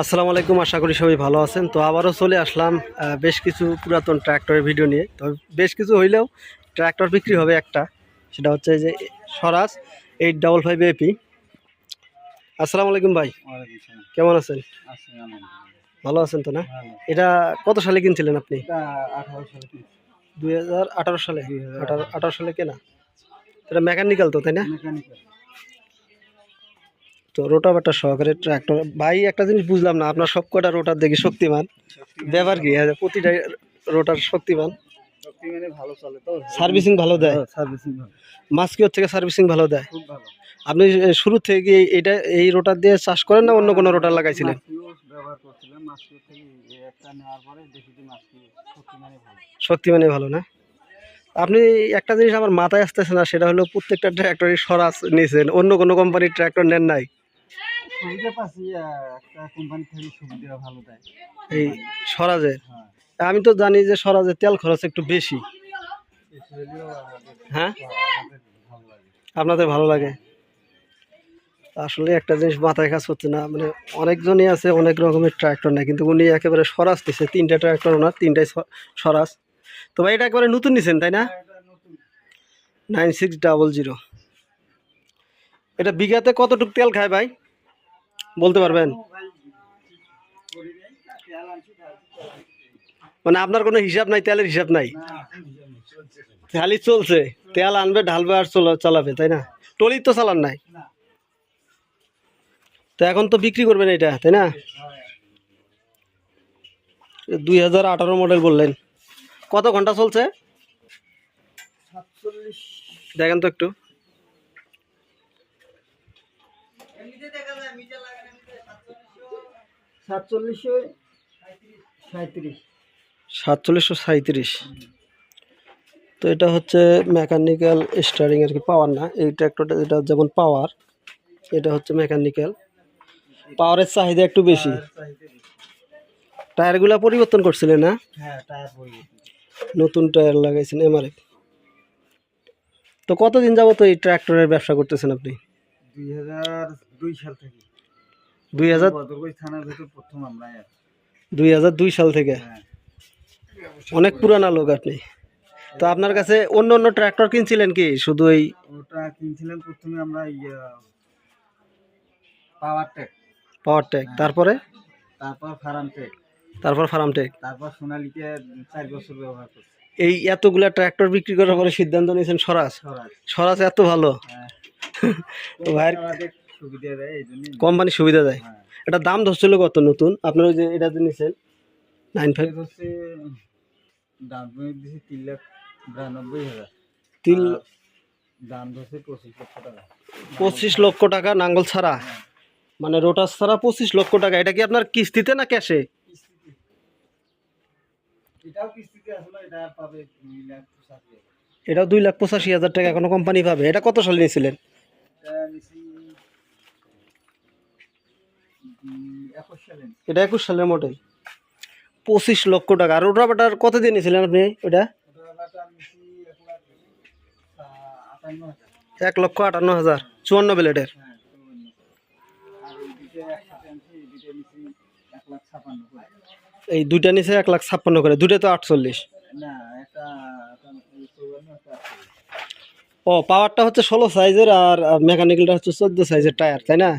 আসসালামু আলাইকুম আশা করি সবাই ভালো আছেন। তো আবারও চলে আসলাম বেশ কিছু পুরাতন ট্র্যাক্টরের ভিডিও নিয়ে। তো বেশ কিছু হইলেও ট্র্যাক্টর বিক্রি হবে একটা সেটা হচ্ছে যে Swaraj eight double five AP আসসালামু আলাইকুম ভাই। কেমন আছেন? ভালো আছেন তো না? এটা কত সালে কিনছিলেন আপনি? দুই হাজার আঠারো সালে। আঠারো। সালে কেনা। এটা মেকানিক্যাল তো তাই না? তো রোটাভাটার সহকারে ট্র্যাক্টর ভাই একটা জিনিস বুঝলাম না আপনার সব কটা রোটার দেখি শক্তিমান? ব্যাপার কি হ্যাঁ, প্রতিটা রোটার শক্তিমান? মানে ভালো চলে তো। সার্ভিসিং ভালো দেয়? সার্ভিসিং মাস্কিওর থেকে সার্ভিসিং ভালো দেয়? খুব ভালো। আপনি শুরু থেকে এটা এই রোটার দিয়ে চাষ করেন না অন্য কোনো রোটার লাগাইছিলেন? সত্যি মানে ভালো। না? আপনি একটা জিনিস আমার মাথায় আসতেছে না সেটা হলো প্রত্যেকটা ট্র্যাক্টরই সরাস নিয়েছেন অন্য কোনো কোম্পানির ট্র্যাক্টর নেন নাই? এই স্বরাজের হ্যাঁ। আমি তো জানি যে স্বরাজের তেল খরচ একটু বেশি। হ্যাঁ? আপনাদের ভালো লাগে? আসলে একটা জিনিস মাথায় কাজ হচ্ছে না। মানে অনেকজনই আছে অনেক রকমের ট্র্যাক্টর নেয় কিন্তু উনি একেবারে সরাস নিছে তিনটা ট্র্যাক্টর ওনার তিনটাই সরাস। তো ভাই এটা একেবারে নতুন নিছেন তাই না? নাইন সিক্স ডাবল জিরো এটা বিঘাতে কতটুকু তেল খায় ভাই? বলতে পারবেন? মানে আপনার কোনো হিসাব নাই তেলের হিসাব নাই? খালি চলছে। তেল আনবে ঢালবে আর চলা- চালাবে তাই না? টলির তো চালান নাই। তো এখন তো বিক্রি করবেন এটা, তাই না? দুই হাজার আঠারো মডেল বললেন। কত ঘণ্টা চলছে? দেখেন তো একটু। সাতচল্লিশশো সাঁত্রিশ তো এটা হচ্ছে মেকানিক্যাল স্টারিং আর কি পাওয়ার না? এই ট্র্যাক্টরটা এটা যেমন পাওয়ার এটা হচ্ছে মেকানিক্যাল পাওয়ারের চাহিদা একটু বেশি। টায়ারগুলো পরিবর্তন করছিলেন না? হ্যাঁ টায়ার নতুন টায়ার লাগাইছেন এমআরএ তো কতদিন যাবত এই ট্র্যাক্টরের ব্যবসা করতেছেন আপনি? দুই হাজার দুই সাল থেকে। দুই হাজার দুই সাল থেকে? হ্যাঁ। অনেক পুরানা লোক আপনি। তো আপনার কাছে অন্য অন্য ট্র্যাক্টর কিনছিলেন কি? শুধু এই ওটা কিনছিলাম প্রথমে আমরা পাওয়ার টেক পাওয়ার ট্যাগ তারপরে? তারপর ফার্ম টেক তারপর ফার্ম ট্যাগ তারপর সোনালিকে চার বছর ব্যবহার করছি। এই এতগুলা ট্র্যাক্টর বিক্রি করার পরে সিদ্ধান্ত নিয়েছেন স্বরাজ? স্বরাজ। এত ভালো। হ্যাঁ। তো ভাইয়ের সুবিধা দেয় এই কোম্পানি সুবিধা দেয়। হ্যাঁ। এটা দাম ধরছিল কত নতুন? আপনার ওই যে এটা যে নিয়েছেন নাইন ফাইভ দাম দিয়েছি তিন লাখ বিরানব্বই হাজার। তিন দাম ধরছে পঁচিশ লক্ষ টাকা। পঁচিশ লক্ষ টাকা নাঙ্গল ছাড়া। মানে রোটার ছাড়া পঁচিশ লক্ষ টাকা। এটা কি আপনার কিস্তিতে না ক্যাশে? এটাও এটা দুই লাখ পঁচাশি হাজার। টাকা কোনো কোম্পানি পাবে। এটা কত সালে নিয়েছিলেন? এটা একুশ সালের মডেল পঁচিশ লক্ষ টাকা। আর ওটা বাটার কত দিয়ে নিয়েছিলেন আপনি ওটা? এক লক্ষ আটান্ন হাজার চুয়ান্ন ব্লেডের হ্যাঁ, চৌবান্ন। আর এই দুটো একসাথে আনছি, এই দুটো নিছি এক লাখ ছাপান্ন করে। এই দুইটা নিচে এক লাখ ছাপ্পান্ন করে দুটো তো আটচল্লিশ। ও পাওয়ারটা হচ্ছে ষোলো সাইজের আর মেকানিক্যালটা হচ্ছে চোদ্দ সাইজের টায়ার তাই না?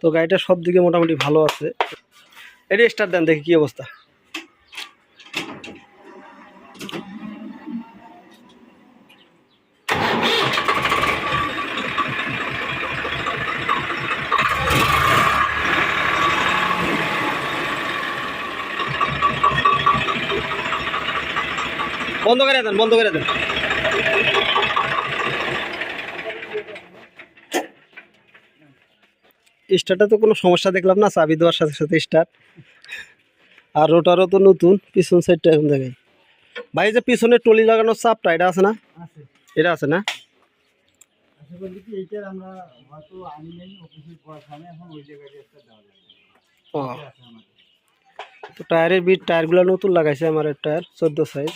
তো গাড়িটা সব দিকে মোটামুটি ভালো আছে। এটা স্টার দেন দেখি কী অবস্থা বন্ধ করে দেন বন্ধ করে দেন। স্টার্টে তো কোনো সমস্যা দেখলাম না চাবি দেওয়ার সাথে সাথে স্টার্ট আর রোটারও তো নতুন পিছন সাইডটা এখন দেখাই। ভাই যে পিছনে টলি লাগানোর চাপটা এটা আছে না? এটা আছে না? আচ্ছা। তো টায়ারের বিট টায়ারগুলো নতুন লাগাইছে আমার টায়ার চোদ্দ সাইজ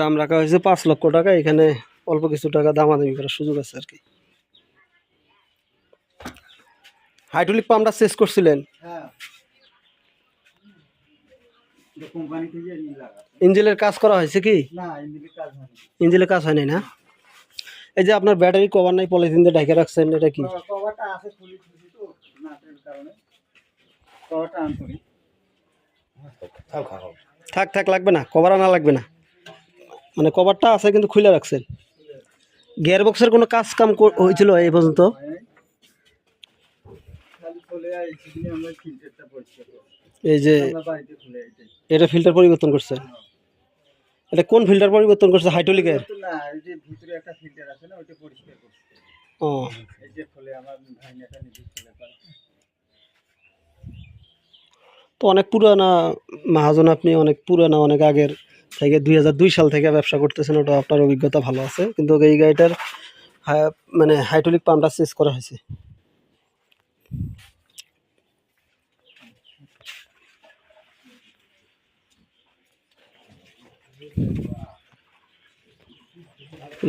দাম রাখা হয়েছে পাঁচ লক্ষ টাকা, এখানে অল্প কিছু টাকা দামাদামি করার সুযোগ আছে আর কি। হাইড্রোলিক পাম্পটা শেষ করছিলেন? ইঞ্জিনের কাজ করা হয়েছে কি? ইঞ্জিনের কাজ হয়নি হয় না? এই যে আপনার ব্যাটারি কভার নাই পলিথিন দিয়ে ঢেকে রাখছেন, এটা কি? থাক থাক, লাগবে না কভার আনা লাগবে না। মানে কভারটা আছে কিন্তু খুলে রাখছেন। গিয়ার বক্সের কোনো কাজ কাম হয়েছিল এই পর্যন্ত? এই যে এটা ফিল্টার পরিবর্তন করছে। এটা কোন ফিল্টার পরিবর্তন করছে? হাইড্রোলিকের ও। তো অনেক পুরানা মহাজন আপনি, অনেক পুরানা, অনেক আগের থেকে দুই হাজার দুই সাল থেকে ব্যবসা করতেছেন, ওটা আপনার অভিজ্ঞতা ভালো আছে। কিন্তু এই গাড়িটার মানে হাইড্রোলিক পাম্পটা চেঞ্জ করা হয়েছে।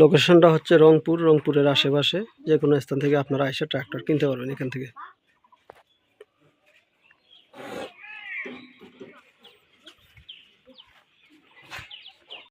লোকেশনটা হচ্ছে রংপুর, রংপুরের আশেপাশে। যে কোনো স্থান থেকে আপনারা এসে ট্রাক্টর কিনতে পারবেন এখান থেকে।